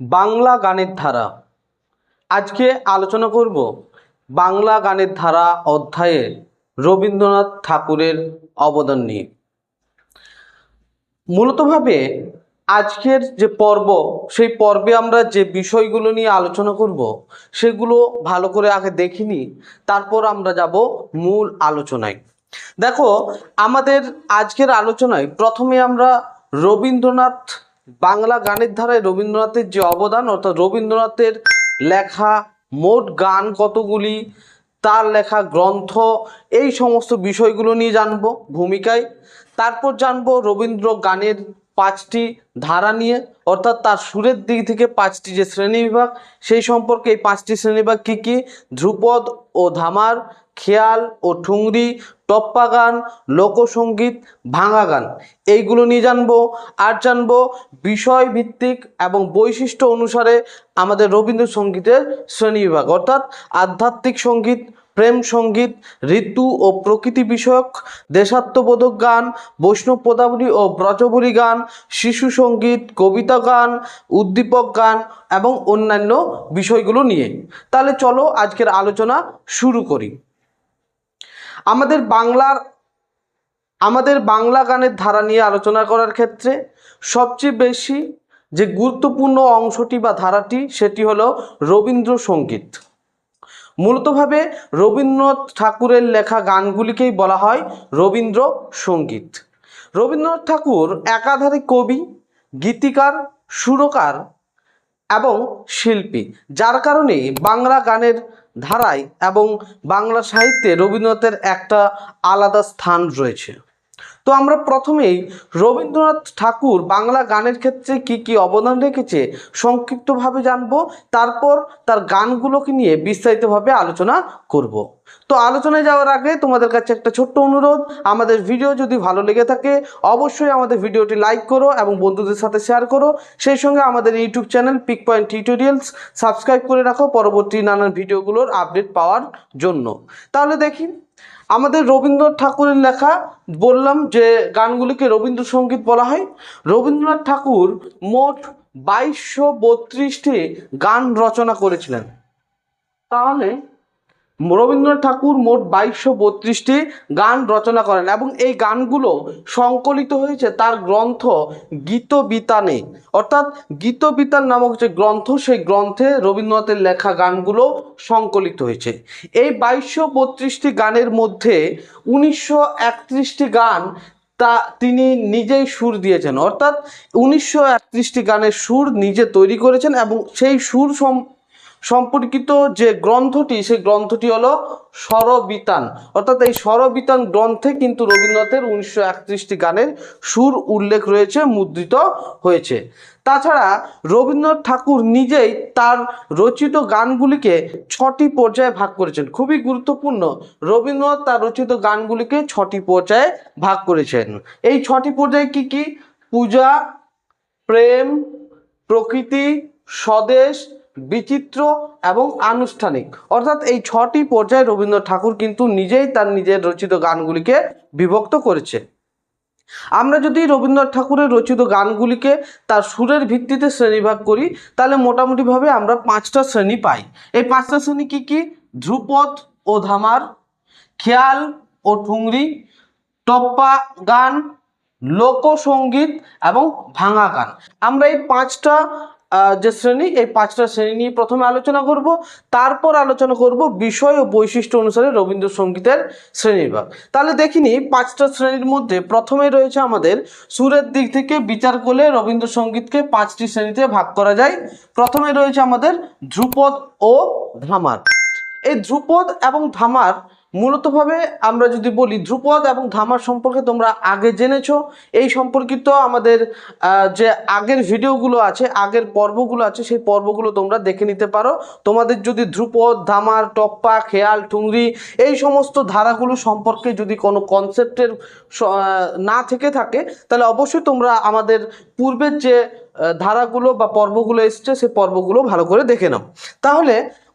বাংলা গানের ধারা। আজকে আলোচনা করব বাংলা গানের ধারা অধ্যায়ে রবীন্দ্রনাথ ঠাকুরের অবদান নিয়ে। মূলতভাবে আজকের যে পর্ব, সেই পর্বে আমরা যে বিষয়গুলো নিয়ে আলোচনা করব, সেগুলো ভালো করে আগে দেখিনি, তারপর আমরা যাব মূল আলোচনায়। দেখো, আমাদের আজকের আলোচনায় প্রথমে আমরা রবীন্দ্রনাথ বাংলা গানের ধারায় রবীন্দ্রনাথের যে অবদান, অর্থাৎ রবীন্দ্রনাথের লেখা মোট গান কতগুলি, তার লেখা গ্রন্থ, এই সমস্ত বিষয়গুলো নিয়ে জানব ভূমিকায়। তারপর জানব রবীন্দ্র গানের পাঁচটি ধারা নিয়ে, অর্থাৎ তার সুরের দিক থেকে পাঁচটি যে শ্রেণীবিভাগ, সেই সম্পর্কে এই পাঁচটি শ্রেণীবিভাগ কী কী? ধ্রুপদ ও ধামার খেয়াল ও ঠুংরি টপ্পা গান লোকসঙ্গীত ভাঙা গান এইগুলো নিয়ে জানব আর জানব বিষয়ভিত্তিক এবং বৈশিষ্ট্য অনুসারে আমাদের রবীন্দ্রসঙ্গীতের শ্রেণীবিভাগ। অর্থাৎ আধ্যাত্মিক সংগীত, প্রেম সংগীত, ঋতু ও প্রকৃতি বিষয়ক, দেশাত্মবোধক গান, বৈষ্ণব পদাবলী ও ব্রজবলী গান, শিশু সংগীত, কবিতা গান, উদ্দীপক গান এবং অন্যান্য বিষয়গুলো নিয়ে। তাহলে চলো আজকের আলোচনা শুরু করি। আমাদের বাংলার, আমাদের বাংলা গানের ধারা নিয়ে আলোচনা করার ক্ষেত্রে সবচেয়ে বেশি যে গুরুত্বপূর্ণ অংশটি বা ধারাটি সেটি হলো রবীন্দ্রসঙ্গীত। মূলতভাবে রবীন্দ্রনাথ ঠাকুরের লেখা গানগুলিকেই বলা হয় রবীন্দ্র সংগীত রবীন্দ্রনাথ ঠাকুর একাধারে কবি, গীতিকার, সুরকার এবং শিল্পী, যার কারণে বাংলা গানের ধারায় এবং বাংলা সাহিত্যে রবীন্দ্রনাথের একটা আলাদা স্থান রয়েছে। তো আমরা প্রথমেই রবীন্দ্রনাথ ঠাকুর বাংলা গানের ক্ষেত্রে কি কি অবদান রেখেছে সংক্ষিপ্তভাবে জানব, তারপর তার গানগুলোকে নিয়ে বিস্তারিতভাবে আলোচনা করব। তো আলোচনায় যাওয়ার আগে তোমাদের কাছে একটা ছোট্ট অনুরোধ, আমাদের ভিডিও যদি ভালো লেগে থাকে, অবশ্যই আমাদের ভিডিওটি লাইক করো এবং বন্ধুদের সাথে শেয়ার করো। সেই সঙ্গে আমাদের YouTube channel Peak Point Tutorials subscribe করে রাখো পরবর্তী নানান ভিডিওগুলোর আপডেট পাওয়ার জন্য। তাহলে দেখি আমাদের রবীন্দ্রনাথ ঠাকুরের লেখা বললাম যে গানগুলিকে রবীন্দ্রসঙ্গীত বলা হয়। রবীন্দ্রনাথ ঠাকুর মোট বাইশশো বত্রিশটি গান রচনা করেছিলেন। তাহলে রবীন্দ্রনাথ ঠাকুর মোট বাইশশো বত্রিশটি গান রচনা করেন এবং এই গানগুলো সংকলিত হয়েছে তার গ্রন্থ গীতবিতানে। অর্থাৎ গীতবিতান নামক যে গ্রন্থ, সেই গ্রন্থে রবীন্দ্রনাথের লেখা গানগুলো সংকলিত হয়েছে। এই বাইশশো বত্রিশটি গানের মধ্যে উনিশশো একত্রিশটি গান তা তিনি নিজেই সুর দিয়েছেন। অর্থাৎ উনিশশো একত্রিশটি গানের সুর নিজে তৈরি করেছেন এবং সেই সুর সম সম্পর্কিত যে গ্রন্থটি, সেই গ্রন্থটি হলো স্বরবিতান। অর্থাৎ এই স্বরবিতান গ্রন্থে কিন্তু রবীন্দ্রনাথের উনিশশো একত্রিশটি গানের সুর উল্লেখ রয়েছে, মুদ্রিত হয়েছে। তাছাড়া রবীন্দ্রনাথ ঠাকুর নিজেই তার রচিত গানগুলিকে ছটি পর্যায়ে ভাগ করেছেন। খুবই গুরুত্বপূর্ণ, রবীন্দ্রনাথ তার রচিত গানগুলিকে ছটি পর্যায়ে ভাগ করেছেন। এই ছটি পর্যায়ে কি কি? পূজা, প্রেম, প্রকৃতি, স্বদেশ বিচিত্র এবং আনুষ্ঠানিক। অর্থাৎ এই ছটি পর্যায়ে রবীন্দ্রনাথ ঠাকুর কিন্তু নিজেই তার নিজের রচিত গানগুলিকে বিভক্ত করেছে। আমরা যদি রবীন্দ্রনাথ ঠাকুরের রচিত গানগুলিকে তার সুরের ভিত্তিতে শ্রেণীভাগ করি, তাহলে মোটামুটিভাবে আমরা পাঁচটা শ্রেণি পাই। এই পাঁচটা শ্রেণি কি কি? ধ্রুপদ ও ধামার, খেয়াল ও ঠুংরি, টপ্পা গান লোকসঙ্গীত এবং ভাঙা গান। আমরা এই পাঁচটা যে শ্রেণি, এই পাঁচটা শ্রেণি নিয়ে প্রথমে আলোচনা করব। তারপর আলোচনা করব বিষয় ও বৈশিষ্ট্য অনুসারে রবীন্দ্রসঙ্গীতের শ্রেণীবিভাগ। তাহলে দেখিনি পাঁচটা শ্রেণির মধ্যে প্রথমে রয়েছে আমাদের সুরের দিক থেকে বিচার করলে রবীন্দ্রসঙ্গীতকে পাঁচটি শ্রেণীতে ভাগ করা যায়। প্রথমে রয়েছে আমাদের ধ্রুপদ ও ধামার। এই ধ্রুপদ এবং ধামার মূলতভাবে আমরা যদি বলি ধ্রুপদ এবং ধামার সম্পর্কে তোমরা আগে জেনেছ, এই সম্পর্কিত আমাদের যে আগের ভিডিওগুলো আছে, আগের পর্বগুলো আছে, সেই পর্বগুলো তোমরা দেখে নিতে পারো। তোমাদের যদি ধ্রুপদ, ধামার, টপ্পা, খেয়াল ঠুংরি এই সমস্ত ধারাগুলো সম্পর্কে যদি কোনো কনসেপ্টের না থেকে থাকে, তাহলে অবশ্যই তোমরা আমাদের পূর্বের যে ধারাগুলো বা পর্বগুলো এসছে, সেই পর্বগুলো ভালো করে দেখে নাও। তাহলে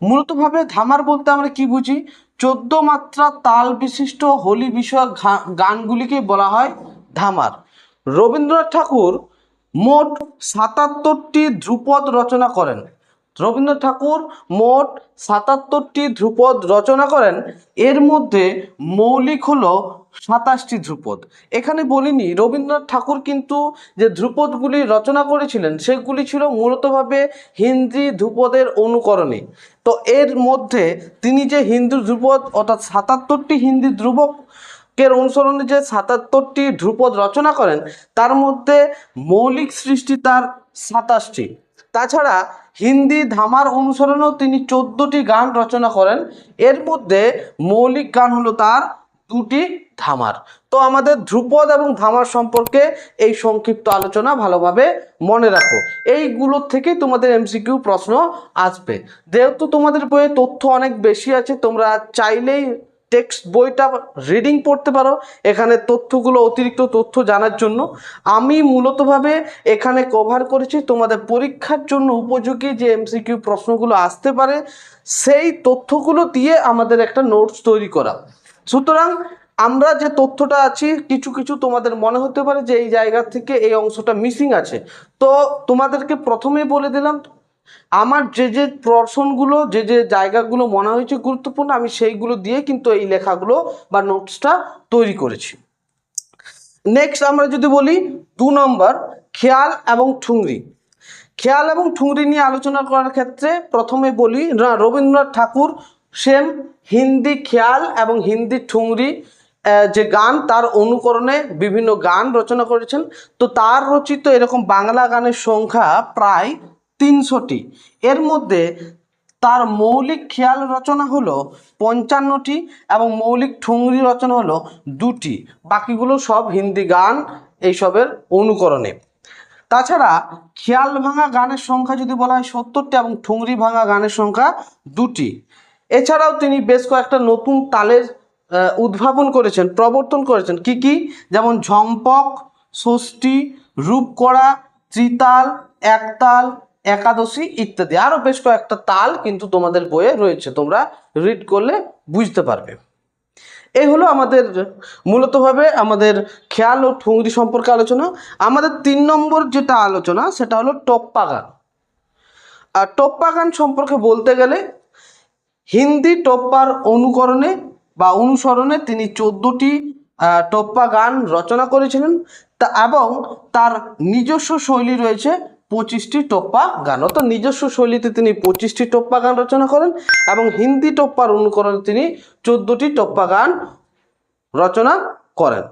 মূলতভাবে ধামার বলতে আমরা কি বুঝি? চোদ্দ মাত্রা তাল বিশিষ্ট হোলি বিষয়ক গানগুলিকে বলা হয় ধামার। রবীন্দ্রনাথ ঠাকুর মোট সাতাত্তরটি ধ্রুপদ রচনা করেন। রবীন্দ্রনাথ ঠাকুর মোট সাতাত্তরটি ধ্রুপদ রচনা করেন। এর মধ্যে মৌলিক হলো সাতাশটি ধ্রুপদ। এখানে বলিনি, রবীন্দ্রনাথ ঠাকুর কিন্তু যে ধ্রুপদগুলি রচনা করেছিলেন, সেগুলি ছিল মূলতভাবে হিন্দি ধ্রুপদের অনুকরণে। তো এর মধ্যে তিনি যে হিন্দু ধ্রুপদ, অর্থাৎ সাতাত্তরটি হিন্দি ধ্রুবক অনুসরণে যে সাতাত্তরটি ধ্রুপদ রচনা করেন, তার মধ্যে মৌলিক সৃষ্টি তার সাতাশটি। তাছাড়া হিন্দি ধামার অনুসরণেও তিনি চোদ্দোটি গান রচনা করেন। এর মধ্যে মৌলিক গান হলো তার দুটি ধামার তো আমাদের ধ্রুপদ এবং ধামার সম্পর্কে এই সংক্ষিপ্ত আলোচনা ভালোভাবে মনে রাখো। এইগুলোর থেকেই তোমাদের এমসিকিউ প্রশ্ন আসবে। যেহেতু তোমাদের বইয়ে তথ্য অনেক বেশি আছে, তোমরা চাইলেই টেক্সট বইটা রিডিং পড়তে পারো এখানে তথ্যগুলো, অতিরিক্ত তথ্য জানার জন্য। আমি মূলতভাবে এখানে কভার করেছি তোমাদের পরীক্ষার জন্য উপযোগী যে এমসিকিউ প্রশ্নগুলো আসতে পারে, সেই তথ্যগুলো দিয়ে আমাদের একটা নোটস তৈরি করা। সুতরাং আমরা যে তথ্যটা আছি, কিছু কিছু তোমাদের মনে হতে পারে যে এই জায়গা থেকে এই অংশটা মিসিং আছে। তো তোমাদেরকে প্রথমেই বলে দিলাম, আমার যে যে প্রশ্নগুলো যে যে জায়গাগুলো মনে হয়েছে গুরুত্বপূর্ণ, আমি সেইগুলো দিয়ে কিন্তু এই লেখাগুলো বা নোটসটা তৈরি করেছি। নেক্সট আমরা যদি বলি, দু নম্বর, খেয়াল এবং ঠুংরি। খেয়াল এবং ঠুংরি নিয়ে আলোচনা করার ক্ষেত্রে প্রথমে বলি রবীন্দ্রনাথ ঠাকুর সেম হিন্দি খেয়াল এবং হিন্দি ঠুংরি যে গান, তার অনুকরণে বিভিন্ন গান রচনা করেছেন। তো তার রচিত এরকম বাংলা গানের সংখ্যা প্রায় তিনশোটি। এর মধ্যে তার মৌলিক খেয়াল রচনা হলো পঞ্চান্নটি এবং মৌলিক ঠুংরি রচনা হলো দুটি। বাকিগুলো সব হিন্দি গান, এইসবের অনুকরণে। তাছাড়া খেয়াল ভাঙা গানের সংখ্যা যদি বলা হয় সত্তরটি এবং ঠুংরি ভাঙা গানের সংখ্যা দুটি। এছাড়াও তিনি বেশ কয়েকটা নতুন তালের উদ্ভাবন করেছেন, প্রবর্তন করেছেন। কি কি? যেমন ঝম্পক, ষষ্ঠী, রূপকড়া, ত্রিতাল, একতাল, একাদশী ইত্যাদি। আরও বেশ কয়েকটা তাল কিন্তু তোমাদের বইয়ে রয়েছে, তোমরা রিড করলে বুঝতে পারবে। এই হলো আমাদের, মূলতভাবে আমাদের খেয়াল ও ঠুংরি সম্পর্কে আলোচনা। আমাদের তিন নম্বর যেটা আলোচনা, সেটা হলো টপ্পা গান আর টপ্পা গান সম্পর্কে বলতে গেলে হিন্দি টপ্পার অনুকরণে বা অনুসরণে তিনি চোদ্দোটি টপ্পা গান রচনা করেছিলেন। তা এবং তার নিজস্ব শৈলী রয়েছে পঁচিশটি টপ্পা গান। অর্থাৎ নিজস্ব শৈলীতে তিনি পঁচিশটি টপ্পা গান রচনা করেন এবং হিন্দি টপ্পার অনুকরণে তিনি চোদ্দোটি টপ্পা গান রচনা করেন।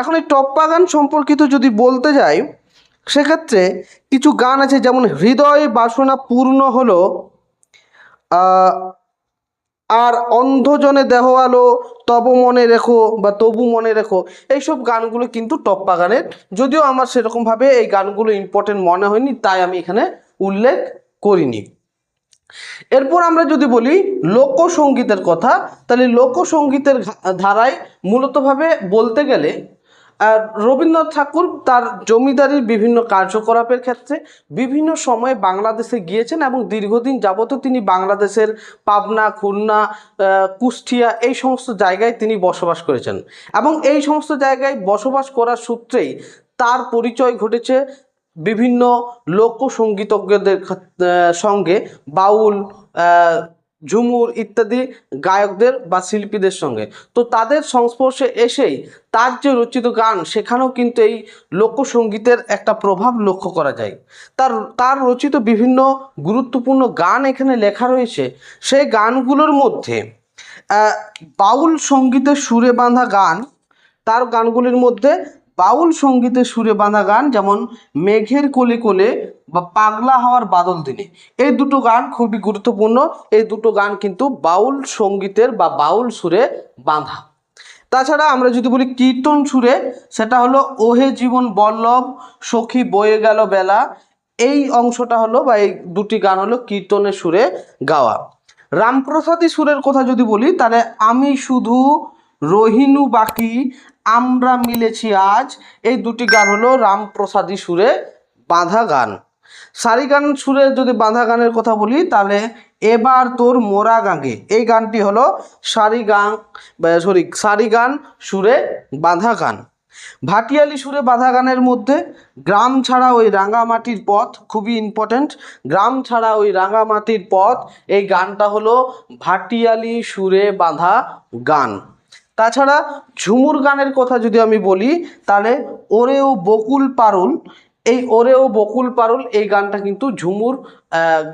এখন এই টপ্পা গান সম্পর্কিত যদি বলতে যাই, সেক্ষেত্রে কিছু গান আছে যেমন হৃদয় বাসনা পূর্ণ হলো আর অন্ধজনে দেহ আলো তব মনে রেখো বা তবু মনে রেখো, এইসব গানগুলো কিন্তু টপ্পা গানের যদিও আমার সেরকমভাবে এই গানগুলো ইম্পর্টেন্ট মনে হয়নি, তাই আমি এখানে উল্লেখ করিনি। এরপর আমরা যদি বলি লোকসঙ্গীতের কথা, তাহলে লোকসঙ্গীতের ধারায় মূলতভাবে বলতে গেলে আহ, রবীন্দ্রনাথ ঠাকুর তার জমিদারির বিভিন্ন কার্যকলাপের ক্ষেত্রে বিভিন্ন সময়ে বাংলাদেশে গিয়েছেন এবং দীর্ঘদিন যাবত তিনি বাংলাদেশের পাবনা খুলনা কুষ্টিয়া এই সমস্ত জায়গায় তিনি বসবাস করেছেন। এবং এই সমস্ত জায়গায় বসবাস করার সূত্রেই তার পরিচয় ঘটেছে বিভিন্ন লোকসঙ্গীতজ্ঞদের সঙ্গে। বাউল ঝুমুর ইত্যাদি গায়কদের বা শিল্পীদের সঙ্গে। তো তাদের সংস্পর্শে এসেই তার যে রচিত গান, সেখানেও কিন্তু এই লোকসঙ্গীতের একটা প্রভাব লক্ষ্য করা যায়। তার তার রচিত বিভিন্ন গুরুত্বপূর্ণ গান এখানে লেখা রয়েছে। সেই গানগুলোর মধ্যে বাউল সঙ্গীতের সুরে বাঁধা গান, তার গানগুলির মধ্যে বাউল সঙ্গীতের সুরে বাঁধা গান যেমন মেঘের কোলে কোলে বা পাগলা হওয়ার বাদল দিনে। এই দুটো গান খুবই গুরুত্বপূর্ণ। এই দুটো গান কিন্তু বাউল সঙ্গীতের বা বাউল সুরে বাঁধা। তাছাড়া আমরা যদি বলি কীর্তন সুরে, সেটা হলো ওহে জীবন বল্লভ, সখী বয়ে গেল বেলা। এই অংশটা হলো বা এই দুটি গান হলো কীর্তনের সুরে গাওয়া। রামপ্রসাদী সুরের কথা যদি বলি, তাহলে আমি শুধু রহিনু বাকি আমরা মিলেছি আজ। এই দুটি গান হলো রামপ্রসাদী সুরে বাঁধা গান। সারি গান সুরে যদি বাঁধা গানের কথা বলি, তাহলে এবার তোর মোরা গাঙ্গে। এই গানটি হলো সারি গান সরি সারি গান সুরে বাঁধা গান। ভাটিয়ালি সুরে বাঁধা গানের মধ্যে গ্রাম ছাড়া ওই রাঙামাটির পথ খুবই ইম্পর্ট্যান্ট গ্রাম ছাড়া ওই রাঙামাটির পথ। এই গানটা হলো ভাটিয়ালি সুরে বাঁধা গান। তাছাড়া ঝুমুর গানের কথা যদি আমি বলি, তাহলে ওরে ও বকুল পারুল, এই ওরে ও বকুল পারুল, এই গানটা কিন্তু ঝুমুর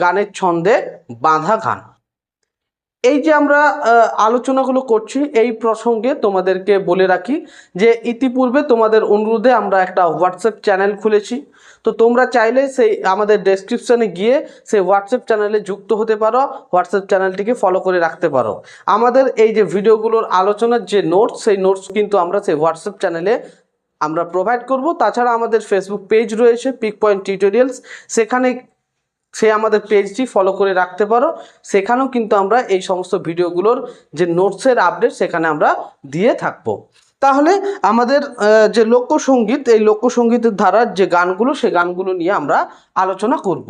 গানের ছন্দে বাঁধা গান। এই যে আমরা আলোচনাগুলো করছি, এই প্রসঙ্গে তোমাদেরকে বলে রাখি যে ইতিপূর্বে তোমাদের অনুরোধে আমরা একটা হোয়াটসঅ্যাপ চ্যানেল খুলেছি। তো তোমরা চাইলে সেই আমাদের ডেসক্রিপশনে গিয়ে সেই হোয়াটসঅ্যাপ চ্যানেলে যুক্ত হতে পারো হোয়াটসঅ্যাপ চ্যানেলটিকে ফলো করে রাখতে পারো। আমাদের এই যে ভিডিওগুলোর আলোচনার যে নোটস সেই নোটস কিন্তু আমরা সেই হোয়াটসঅ্যাপ চ্যানেলে আমরা প্রোভাইড করব। তাছাড়া আমাদের ফেসবুক পেজ রয়েছে পিক পয়েন্ট টিউটোরিয়ালস সেখানে সে আমাদের পেজটি ফলো করে রাখতে পারো। সেখানেও কিন্তু আমরা এই সমস্ত ভিডিওগুলোর যে নোটসের আপডেট সেখানে আমরা দিয়ে থাকব। তাহলে আমাদের যে লোকসঙ্গীত এই লোকসঙ্গীতের ধারার যে গানগুলো, সে গানগুলো নিয়ে আমরা আলোচনা করব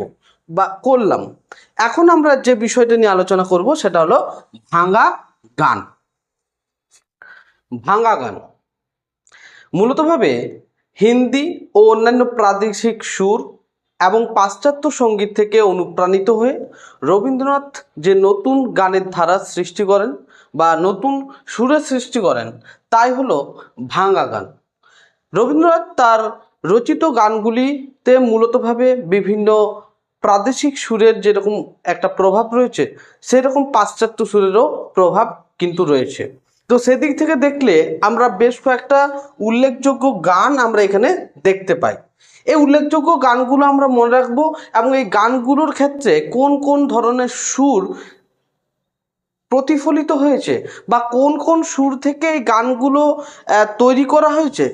বা করলাম। এখন আমরা যে বিষয়টা নিয়ে আলোচনা করব, সেটা হলো ভাঙা গান। ভাঙা গান। মূলতভাবে হিন্দি ও অন্যান্য প্রাদেশিক সুর এবং পাশ্চাত্য সংগীত থেকে অনুপ্রাণিত হয়ে রবীন্দ্রনাথ যে নতুন গানের ধারা সৃষ্টি করেন বা নতুন সুরের সৃষ্টি করেন, তাই হলো ভাঙা গান। রবীন্দ্রনাথ তার রচিত গানগুলিতে মূলতভাবে বিভিন্ন প্রাদেশিক সুরের যেরকম একটা প্রভাব রয়েছে, সেরকম পাশ্চাত্য সুরেরও প্রভাব কিন্তু রয়েছে। তো সেদিক থেকে দেখলে আমরা বেশ কয়েকটা উল্লেখযোগ্য গান আমরা এখানে দেখতে পাই। এই উল্লেখযোগ্য গানগুলো আমরা মনে রাখব এবং এই গানগুলোর ক্ষেত্রে কোন কোন ধরনের সুর প্রতিফলিত হয়েছে বা কোন কোন সুর থেকে এই গানগুলো তৈরি করা হয়েছে,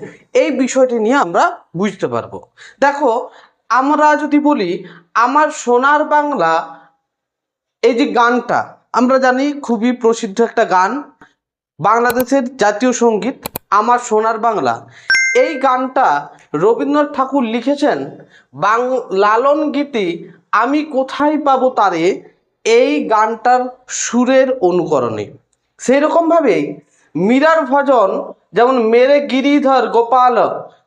এই বিষয়টি নিয়ে আমরা বুঝতে পারব। দেখো, আমরা যদি বলি, আমার সোনার বাংলা, এই যে গানটা, আমরা জানি খুবই প্রসিদ্ধ একটা গান, বাংলাদেশের জাতীয় সংগীত, আমার সোনার বাংলা। এই গানটা রবীন্দ্রনাথ ঠাকুর লিখেছেন বাং, লালন গীতি, আমি কোথায় পাবো তারে, এই গানটার সুরের অনুকরণে। সেই রকমভাবেই মীরার ভজন, যেমন মেরে গিরিধর গোপাল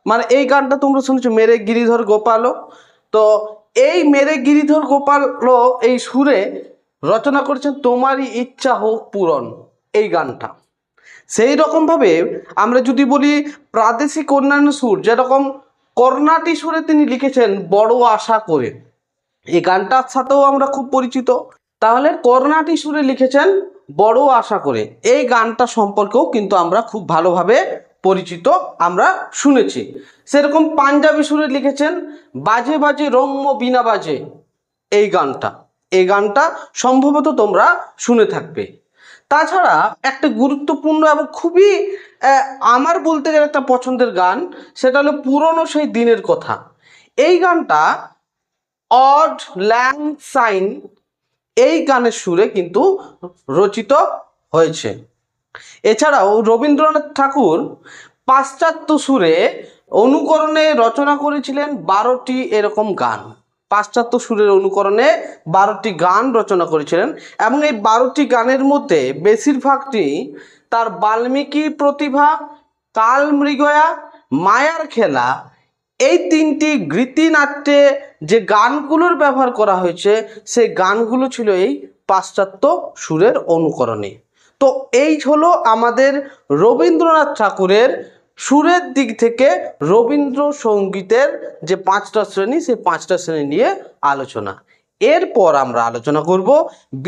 মানে এই গানটা তোমরা শুনেছো, মেরে গিরিধর গোপাল। তো এই মেরে গিরিধর গোপাল এই সুরে রচনা করেছেন, তোমারই ইচ্ছা হোক পূরণ, এই গানটা। সেই রকমভাবে আমরা যদি বলি প্রাদেশিক অন্যান্য সুর, যেরকম কর্ণাটি সুরে তিনি লিখেছেন, বড় আশা করে। এই গানটার সাথেও আমরা খুব পরিচিত। তাহলে কর্ণাটি সুরে লিখেছেন, বড় আশা করে। এই গানটা সম্পর্কেও কিন্তু আমরা খুব ভালোভাবে পরিচিত, আমরা শুনেছি। সেরকম পাঞ্জাবি সুরে লিখেছেন, বাজে বাজে রম্য বিনা বাজে। এই গানটা এই গানটা সম্ভবত তোমরা শুনে থাকবে। তাছাড়া একটা গুরুত্বপূর্ণ এবং খুবই আমার বলতে গেলে একটা পছন্দের গান, সেটা হলো পুরনো সেই দিনের কথা। এই গানটা অড ল্যাং সাইন এই গানের সুরে কিন্তু রচিত হয়েছে। এছাড়াও রবীন্দ্রনাথ ঠাকুর পাশ্চাত্য সুরে অনুকরণে রচনা করেছিলেন বারোটি এরকম গান। পাশ্চাত্য সুরের অনুকরণে বারোটি গান রচনা করেছিলেন এবং এই বারোটি গানের মধ্যে বেশিরভাগটি তার বাল্মীকি প্রতিভা, কাল মৃগয়া, মায়ার খেলা, এই তিনটি গীতিনাট্যে যে গানগুলোর ব্যবহার করা হয়েছে, সেই গানগুলো ছিল এই পাশ্চাত্য সুরের অনুকরণে। তো এই হলো আমাদের রবীন্দ্রনাথ ঠাকুরের সুরের দিক থেকে রবীন্দ্র সঙ্গীতের যে পাঁচটা শ্রেণি, সেই পাঁচটা শ্রেণি নিয়ে আলোচনা। এরপর আমরা আলোচনা করব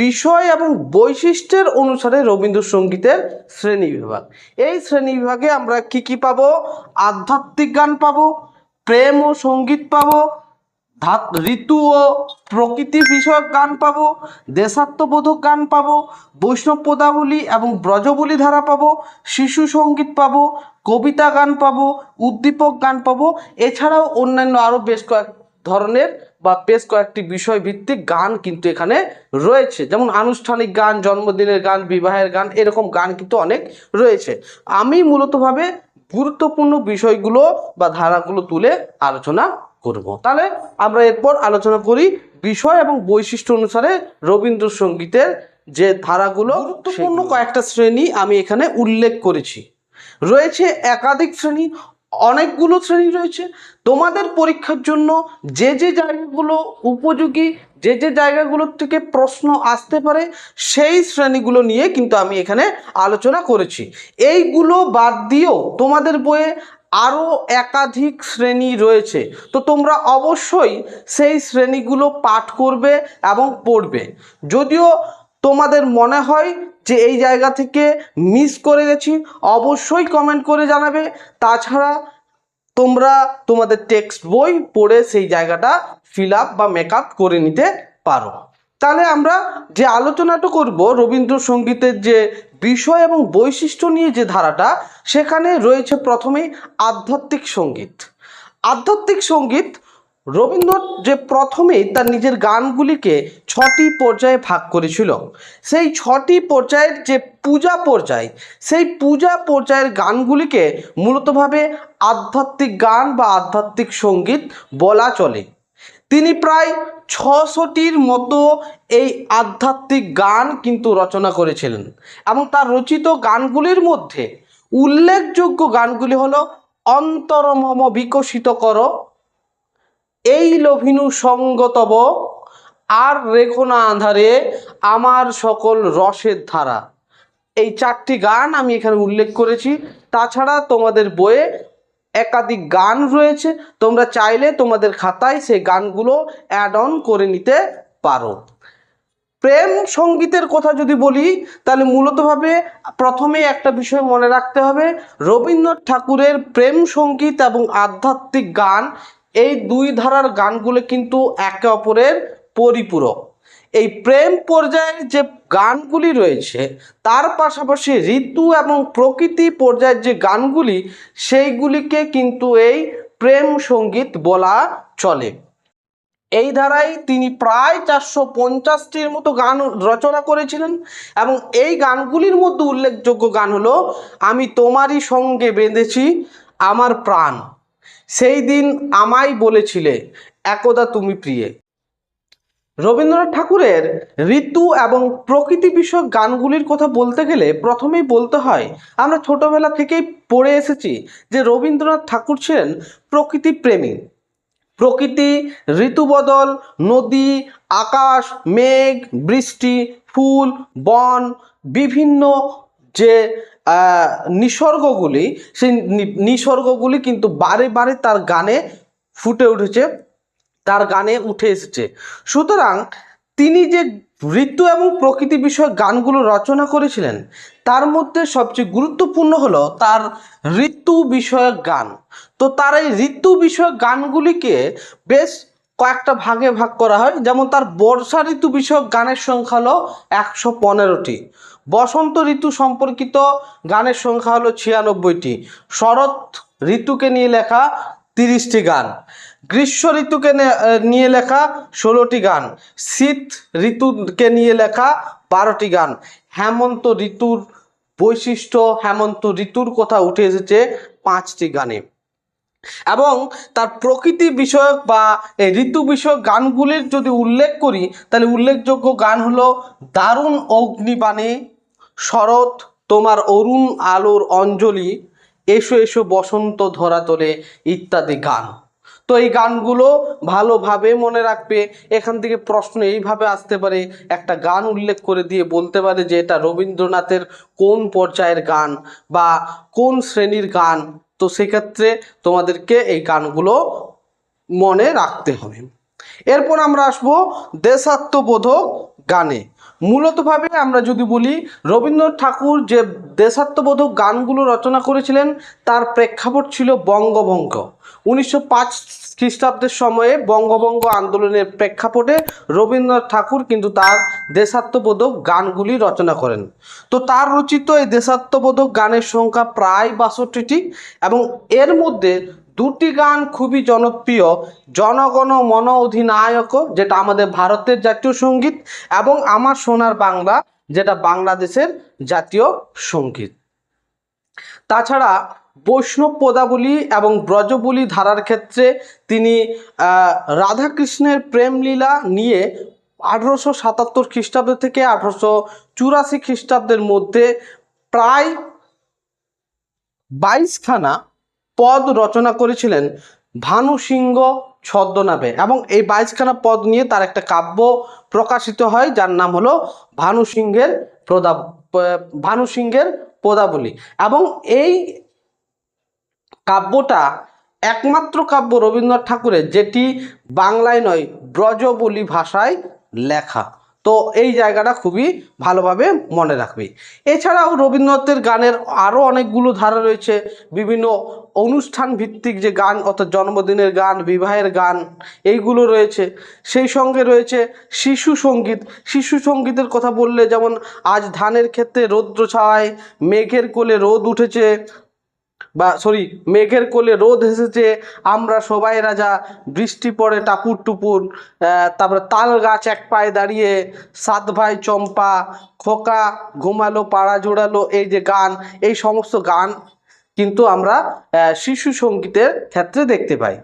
বিষয় এবং বৈশিষ্ট্যের অনুসারে রবীন্দ্রসঙ্গীতের শ্রেণি বিভাগ। এই শ্রেণি বিভাগে আমরা কি কি পাবো? আধ্যাত্মিক গান পাবো, প্রেম ও সংগীত পাবো ধাত ঋতু ও প্রকৃতি বিষয়ক গান পাবো, দেশাত্মবোধক গান পাবো, বৈষ্ণব পদাবলী এবং ব্রজবলী ধারা পাবো, শিশু সংগীত পাবো, কবিতা গান পাবো, উদ্দীপক গান পাবো। এছাড়াও অন্যান্য আরও বেশ কয়েক ধরনের বা বেশ কয়েকটি বিষয় ভিত্তিক গান কিন্তু এখানে রয়েছে। যেমন আনুষ্ঠানিক গান, জন্মদিনের গান, বিবাহের গান, এরকম গান কিন্তু অনেক রয়েছে। আমি মূলতভাবে গুরুত্বপূর্ণ বিষয়গুলো বা ধারাগুলো তুলে আলোচনা করব। তাহলে আমরা এরপর আলোচনা করি বিষয় এবং বৈশিষ্ট্য অনুসারে রবীন্দ্রসঙ্গীতের যে ধারাগুলো গুরুত্বপূর্ণ কয়েকটা শ্রেণি আমি এখানে উল্লেখ করেছি। রয়েছে একাধিক শ্রেণি অনেকগুলো শ্রেণি রয়েছে। তোমাদের পরীক্ষার জন্য যে যে জায়গাগুলো উপযোগী, যে যে জায়গাগুলোর থেকে প্রশ্ন আসতে পারে, সেই শ্রেণীগুলো নিয়ে কিন্তু আমি এখানে আলোচনা করেছি। এইগুলো বাদ দিয়েও তোমাদের বইয়ে আরও একাধিক শ্রেণি রয়েছে। তো তোমরা অবশ্যই সেই শ্রেণীগুলো পাঠ করবে এবং পড়বে। যদিও তোমাদের মনে হয় যে এই জায়গা থেকে মিস করে গেছি? অবশ্যই কমেন্ট করে জানাবে। তাছাড়া তোমরা তোমাদের টেক্সট বই পড়ে সেই জায়গাটা ফিল আপ বা মেকআপ করে নিতে পারো। তাহলে আমরা যে আলোচনাটা করব, রবীন্দ্রসঙ্গীতের যে বিষয় এবং বৈশিষ্ট্য নিয়ে যে ধারাটা, সেখানে রয়েছে প্রথমেই আধ্যাত্মিক সংগীত। আধ্যাত্মিক সংগীত রবীন্দ্র যে প্রথমেই তার নিজের গানগুলিকে ছটি পর্যায়ে ভাগ করেছিল। সেই ছটি পর্যায়ের যে পূজা পর্যায়, সেই পূজা পর্যায়ের গানগুলিকে মূলতভাবে আধ্যাত্মিক গান বা আধ্যাত্মিক সংগীত বলা চলে। তিনি প্রায় ছশোটির মতো এই আধ্যাত্মিক গান কিন্তু রচনা করেছিলেন এবং তার রচিত গানগুলির মধ্যে উল্লেখযোগ্য গানগুলি হলো অন্তরমম বিকশিত কর এই লভিনু সঙ্গতব, আর রেখো না আধারে আমার সকল রসের ধারা। এই চারটি গান আমি এখানে উল্লেখ করেছি। তাছাড়া তোমাদের বইয়ে একাধিক গান রয়েছে। তোমরা চাইলে তোমাদের খাতায় সেই গানগুলো অ্যাড অন করে নিতে পারো। প্রেম সঙ্গীতের কথা যদি বলি, তাহলে মূলতভাবে প্রথমে একটা বিষয় মনে রাখতে হবে। রবীন্দ্রনাথ ঠাকুরের প্রেম সংগীত এবং আধ্যাত্মিক গান এই দুই ধারার গানগুলো কিন্তু একে অপরের পরিপূরক। এই প্রেম পর্যায়ের যে গানগুলি রয়েছে, তার পাশাপাশি ঋতু এবং প্রকৃতি পর্যায়ের যে গানগুলি, সেইগুলিকে কিন্তু এই প্রেম সংগীত বলা চলে। এই ধারায় তিনি প্রায় চারশো পঞ্চাশটির মতো গান রচনা করেছিলেন এবং এই গানগুলির মধ্যে উল্লেখযোগ্য গান হলো, আমি তোমারই সঙ্গে বেঁধেছি আমার প্রাণ। সেই দিন আমায় বলেছিলে, একদা তুমি প্রিয়ে। রবীন্দ্রনাথ ঠাকুরের ঋতু এবং প্রকৃতি বিষয়ক গানগুলির কথা বলতে গেলে প্রথমেই বলতে হয়, আমরা ছোটবেলা থেকেই পড়ে এসেছি যে রবীন্দ্রনাথ ঠাকুর ছিলেন প্রকৃতি প্রেমী। প্রকৃতি ঋতুবদল নদী, আকাশ, মেঘ, বৃষ্টি, ফুল, বন, বিভিন্ন যে নিসর্গগুলি, সেই নিসর্গগুলি কিন্তু বারে বারে তার গানে ফুটে উঠেছে, তার গানে উঠে এসেছে। সুতরাং তিনি যে ঋতু এবং প্রকৃতি বিষয়ক গানগুলো রচনা করেছিলেন, তার মধ্যে সবচেয়ে গুরুত্বপূর্ণ হলো তার ঋতু বিষয়ক গান। তো তার এই ঋতু বিষয়ক গানগুলিকে বেশ কয়েকটা ভাগে ভাগ করা হয়। যেমন তার বর্ষা ঋতু বিষয়ক গানের সংখ্যা হলো একশো পনেরোটি। বসন্ত ঋতু সম্পর্কিত গানের সংখ্যা হলো ছিয়ানব্বইটি। শরৎ ঋতুকে নিয়ে লেখা তিরিশটি গান। গ্রীষ্ম ঋতুকে নিয়ে লেখা ষোলোটি গান। শীত ঋতুকে নিয়ে লেখা বারোটি গান। হেমন্ত ঋতুর বৈশিষ্ট্য, হেমন্ত ঋতুর কথা উঠে এসেছে পাঁচটি গানে। এবং তার প্রকৃতি বিষয়ক বা এই ঋতু বিষয়ক গানগুলির যদি উল্লেখ করি, তাহলে উল্লেখযোগ্য গান হলো দারুণ অগ্নিবাণে শরৎ, তোমার অরুণ আলোর অঞ্জলি, এসো এসো বসন্ত ধরা তোলে ইত্যাদি গান। তো এই গানগুলো ভালোভাবে মনে রাখবে, এখান থেকে প্রশ্ন এইভাবে আসতে পারে, একটা গান উল্লেখ করে দিয়ে বলতে পারে যে এটা রবীন্দ্রনাথের কোন পর্যায়ের গান বা কোন শ্রেণির গান। তো সেক্ষেত্রে তোমাদেরকে এই গানগুলো মনে রাখতে হবে। এরপর আমরা আসব দেশাত্মবোধক গানে। মূলতভাবে আমরা যদি বলি, রবীন্দ্রনাথ ঠাকুর যে দেশাত্মবোধক গানগুলো রচনা করেছিলেন, তার প্রেক্ষাপট ছিল বঙ্গভঙ্গ। উনিশশো পাঁচ খ্রিস্টাব্দের সময়ে বঙ্গভঙ্গ আন্দোলনের প্রেক্ষাপটে রবীন্দ্রনাথ ঠাকুর কিন্তু তার দেশাত্মবোধক গানগুলি রচনা করেন। তো তার রচিত এই দেশাত্মবোধক গানের সংখ্যা প্রায় বাষট্টিটি এবং এর মধ্যে দুটি গান খুবই জনপ্রিয়, জনগণ মন অধিনায়ক, যেটা আমাদের ভারতের জাতীয় সংগীত এবং আমার সোনার বাংলা, যেটা বাংলাদেশের জাতীয় সংগীত। তাছাড়া বৈষ্ণব পদাবলী এবং ব্রজবলী ধারার ক্ষেত্রে তিনি রাধাকৃষ্ণের প্রেমলীলা নিয়ে আঠারোশো সাতাত্তর খ্রিস্টাব্দ থেকে আঠারোশো চুরাশি খ্রিস্টাব্দের মধ্যে প্রায় বাইশখানা পদ রচনা করেছিলেন ভানু সিংহ ছদ্মনামে এবং এই বাইশখানা পদ নিয়ে তার একটা কাব্য প্রকাশিত হয়, যার নাম হলো ভানু সিংহের প্রদা ভানু সিংহের পদাবলী এবং এই কাব্যটা একমাত্র কাব্য রবীন্দ্রনাথ ঠাকুরের, যেটি বাংলায় নয়, ব্রজবলি ভাষায় লেখা। তো এই জায়গাটা খুবই ভালোভাবে মনে রাখবে। এছাড়াও রবীন্দ্রনাথের গানের আরও অনেকগুলো ধারা রয়েছে। বিভিন্ন অনুষ্ঠান ভিত্তিক যে গান, অর্থাৎ জন্মদিনের গান, বিবাহের গান, এইগুলো রয়েছে। সেই সঙ্গে রয়েছে শিশু সংগীত। শিশু সঙ্গীতের কথা বললে যেমন আজ ধানের ক্ষেত্রে রৌদ্র ছায়, মেঘের কোলে রোদ উঠেছে বা সরি মেঘের কোলে রোদ এসেছে, আমরা সবাই রাজা, বৃষ্টি পড়ে টাপুর টুপুর তারপরে তাল গাছ এক পায়ে দাঁড়িয়ে, সাত ভাই চম্পা, খোকা ঘুমালো, পাড়া জোড়ালো, এই যে গান, এই সমস্ত গান কিন্তু আমরা শিশু সঙ্গীতের ক্ষেত্রে দেখতে পাই।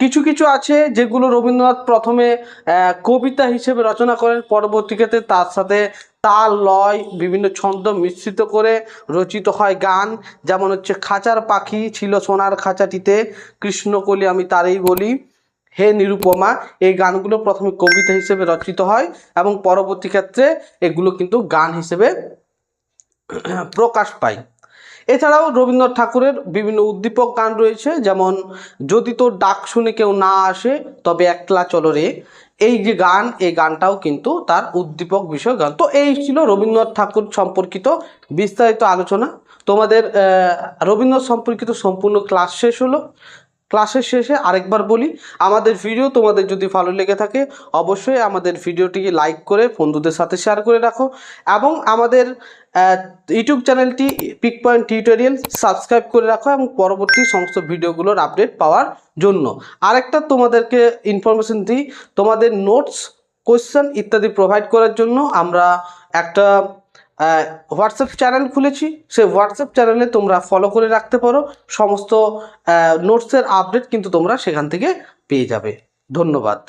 কিছু কিছু আছে যেগুলো রবীন্দ্রনাথ প্রথমে কবিতা হিসেবে রচনা করেন পরবর্তী ক্ষেত্রে তার সাথে তাল, লয়, বিভিন্ন ছন্দ মিশ্রিত করে রচিত হয় গান। যেমন হচ্ছে, খাঁচার পাখি ছিল সোনার খাঁচাটিতে কৃষ্ণকলি আমি তারই বলি, হে নিরুপমা। এই গানগুলো প্রথমে কবিতা হিসেবে রচিত হয় এবং পরবর্তী ক্ষেত্রে এগুলো কিন্তু গান হিসেবে প্রকাশ পায়। এছাড়াও রবীন্দ্রনাথ ঠাকুরের বিভিন্ন উদ্দীপক গান রয়েছে। যেমন, যদি তোর ডাক শুনে কেউ না আসে, তবে একলা চলো রে। এই যে গান, এই গানটাও কিন্তু তার উদ্দীপক বিষয় গান। তো এই ছিল রবীন্দ্রনাথ ঠাকুর সম্পর্কিত বিস্তারিত আলোচনা। তোমাদের রবীন্দ্রনাথ সম্পর্কিত সম্পূর্ণ ক্লাস শেষ হলো। ক্লাসের শেষে আরেকবার বলি, আমাদের ভিডিও তোমাদের যদি ভালো লেগে থাকে, অবশ্যই আমাদের ভিডিওটিকে লাইক করে বন্ধুদের সাথে শেয়ার করে রাখো এবং আমাদের ইউটিউব চ্যানেলটি পিক পয়েন্ট টিউটোরিয়াল সাবস্ক্রাইব করে রাখো এবং পরবর্তী সমস্ত ভিডিওগুলোর আপডেট পাওয়ার জন্য। আরেকটা তোমাদেরকে ইনফরমেশন দিই, তোমাদের নোটস কোয়েশ্চেন ইত্যাদি প্রোভাইড করার জন্য আমরা একটা হোয়াটসঅ্যাপ চ্যানেল খুলেছি। সেই হোয়াটসঅ্যাপ চ্যানেলে তোমরা ফলো করে রাখতে পারো। সমস্ত নোটসের আপডেট কিন্তু তোমরা সেখান থেকে পেয়ে যাবে। ধন্যবাদ।